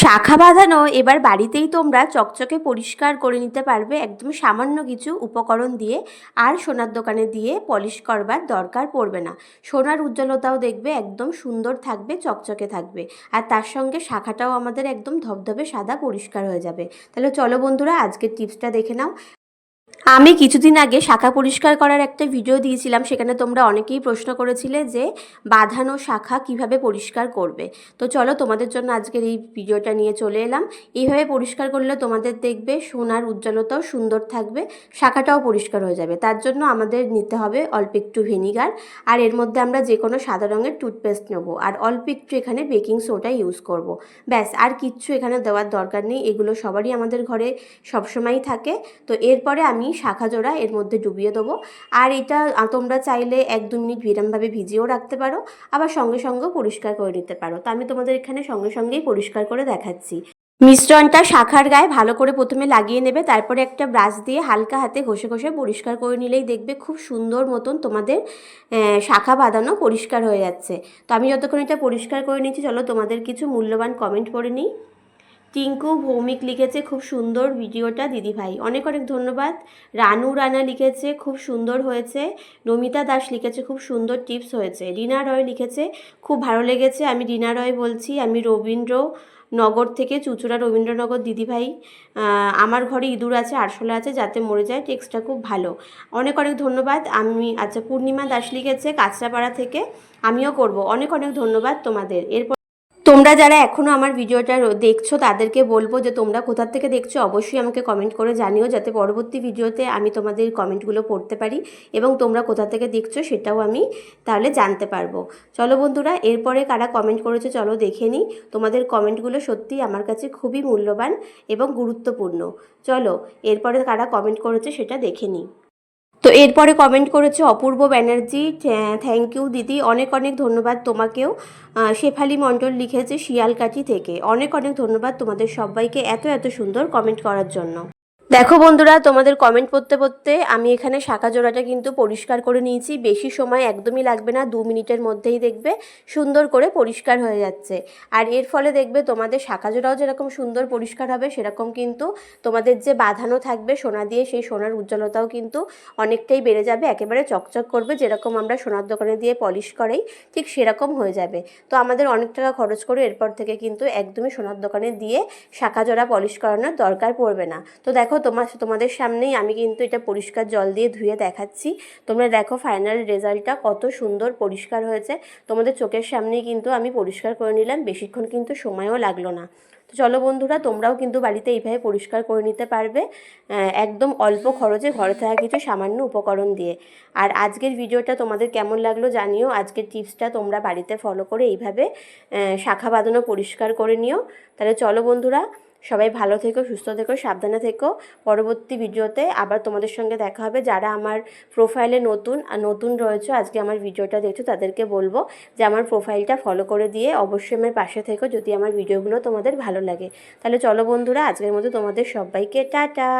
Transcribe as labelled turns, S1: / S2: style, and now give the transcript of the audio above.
S1: শাখা বাঁধানো, এবার বাড়িতেই তোমরা চকচকে পরিষ্কার করে নিতে পারবে একদম সামান্য কিছু উপকরণ দিয়ে। আর সোনার দোকানে দিয়ে পলিশ করবার দরকার পড়বে না। সোনার উজ্জ্বলতাও দেখবে, একদম সুন্দর থাকবে, চকচকে থাকবে। আর তার সঙ্গে শাখাটাও আমাদের একদম ধবধবে সাদা পরিষ্কার হয়ে যাবে। তাহলে চলো বন্ধুরা, আজকের টিপসটা দেখে নাও। আমি কিছুদিন আগে শাখা পরিষ্কার করার একটা ভিডিও দিয়েছিলাম, সেখানে তোমরা অনেকেই প্রশ্ন করেছিলে যে বাঁধানো শাখা কীভাবে পরিষ্কার করবে। তো চলো তোমাদের জন্য আজকের এই ভিডিওটা নিয়ে চলে এলাম। এইভাবে পরিষ্কার করলে তোমাদের দেখবে সোনার উজ্জ্বলতাও সুন্দর থাকবে, শাখাটাও পরিষ্কার হয়ে যাবে। তার জন্য আমাদের নিতে হবে অল্প একটু ভিনিগার আর এর মধ্যে আমরা যে কোনো সাদা রঙের টুথপেস্ট নেব। আর অল্প একটু এখানে বেকিং সোডা ইউজ করব। ব্যাস, আর কিচ্ছু এখানে দেওয়ার দরকার নেই। এগুলো সবারই আমাদের ঘরে সবসময়ই থাকে। তো এরপরে আমি শাখা জোড়া এর মধ্যে ডুবিয়ে দেবো। আর এটা তোমরা চাইলে এক দু মিনিট বিরামভাবে ভিজিয়েও রাখতে পারো, আবার সঙ্গে সঙ্গেও পরিষ্কার করে নিতে পারো। তো আমি তোমাদের এখানে সঙ্গে সঙ্গেই পরিষ্কার করে দেখাচ্ছি। মিশ্রণটা শাখার গায়ে ভালো করে প্রথমে লাগিয়ে নেবে, তারপরে একটা ব্রাশ দিয়ে হালকা হাতে ঘষে ঘষে পরিষ্কার করে নিলেই দেখবে খুব সুন্দর মতন তোমাদের শাখা বাঁধানো পরিষ্কার হয়ে যাচ্ছে। তো আমি যতক্ষণ এটা পরিষ্কার করে নিচ্ছি, চলো তোমাদের কিছু মূল্যবান কমেন্ট পড়ে নিই। টিঙ্কু ভৌমিক লিখেছে খুব সুন্দর ভিডিওটা, দিদিভাই। অনেক অনেক ধন্যবাদ। রানু রানা লিখেছে খুব সুন্দর হয়েছে। নমিতা দাস লিখেছে খুব সুন্দর টিপস হয়েছে। রিনা রয় লিখেছে খুব ভালো লেগেছে। আমি রিনা রয় বলছি, আমি রবীন্দ্র নগর থেকে চুচুড়া রবীন্দ্রনগর দিদিভাই আমার ঘরে ইঁদুর আছে, আরশোলা আছে, যাতে মরে যায় টেক্সটটা খুব ভালো। অনেক অনেক ধন্যবাদ। আমি আচ্ছা পূর্ণিমা দাস লিখেছে কাঁচরাপাড়া থেকে, আমিও করব। অনেক অনেক ধন্যবাদ তোমাদের। এরপর তোমরা যারা এখনও আমার ভিডিওটা দেখছ, তাদেরকে বলব যে তোমরা কোথা থেকে দেখছ, অবশ্যই আমাকে কমেন্ট করে জানিও যাতে পরবর্তী ভিডিওতে আমি তোমাদের কমেন্টগুলো পড়তে পারি এবং তোমরা কোথা থেকে দেখছ সেটাও আমি তাহলে জানতে পারব। চলো বন্ধুরা, এরপরে কারা কমেন্ট করেছে চলো দেখে নিই। তোমাদের কমেন্টগুলো সত্যিই আমার কাছে খুবই মূল্যবান এবং গুরুত্বপূর্ণ। চলো, এরপরে কারা কমেন্ট করেছে সেটা দেখে নিই। তো এরপরে কমেন্ট করেছে অপূর্ব ব্যানার্জি থ্যাংক ইউ দিদি, অনেক অনেক ধন্যবাদ তোমাকেও। শেফালি মণ্ডল লিখেছে শিয়ালকাঠি থেকে। অনেক অনেক ধন্যবাদ তোমাদের সবাইকে এত এত সুন্দর কমেন্ট করার জন্য। দেখো বন্ধুরা, তোমাদের কমেন্ট পড়তে পড়তে আমি এখানে শাঁখা জোড়াটা কিন্তু পরিষ্কার করে নিয়েছি। বেশি সময় একদমই লাগবে না, দু মিনিটের মধ্যেই দেখবে সুন্দর করে পরিষ্কার হয়ে যাচ্ছে। আর এর ফলে দেখবে তোমাদের শাখা জোড়াও যেরকম সুন্দর পরিষ্কার হবে, সেরকম কিন্তু তোমাদের যে বাঁধানো থাকবে সোনা দিয়ে, সেই সোনার উজ্জ্বলতাও কিন্তু অনেকটাই বেড়ে যাবে। একেবারে চকচক করবে, যেরকম আমরা সোনার দোকানে দিয়ে পলিশ করাই ঠিক সেরকম হয়ে যাবে। তো আমাদের অনেক টাকা খরচ করে এরপর থেকে কিন্তু একদমই সোনার দোকানে দিয়ে শাঁখা জোড়া পলিশ করানোর দরকার পড়বে না। তো দেখো তোমার, তোমাদের সামনেই আমি কিন্তু এটা পরিষ্কার জল দিয়ে ধুয়ে দেখাচ্ছি। তোমরা দেখো ফাইনাল রেজাল্টটা কত সুন্দর পরিষ্কার হয়েছে। তোমাদের চোখের সামনেই কিন্তু আমি পরিষ্কার করে নিলাম, বেশিক্ষণ কিন্তু সময়ও লাগল না। তো চলো বন্ধুরা, তোমরাও কিন্তু বাড়িতে এইভাবে পরিষ্কার করে নিতে পারবে একদম অল্প খরচে ঘরে থাকা কিছু সামান্য উপকরণ দিয়ে। আর আজকের ভিডিওটা তোমাদের কেমন লাগল জানিও, আজকের টিপসটা তোমরা বাড়িতে ফলো করে এইভাবে শাখা বাঁধানো পরিষ্কার করে নিও। তাহলে চলো বন্ধুরা সবাই ভালো থেকো, সুস্থ থেকো, সাবধানে থেকো। পরবর্তী ভিডিওতে আবার তোমাদের সঙ্গে দেখা হবে। যারা আমার প্রোফাইলে নতুন নতুন রয়েছে, আজকে আমার ভিডিওটা দেখছ, তাদেরকে বলব যে আমার প্রোফাইলটা ফলো করে দিয়ে অবশ্যই আমার পাশে থেকো যদি আমার ভিডিওগুলো তোমাদের ভালো লাগে। তাহলে চলো বন্ধুরা, আজকের মধ্যে তোমাদের সবাইকে টাটা।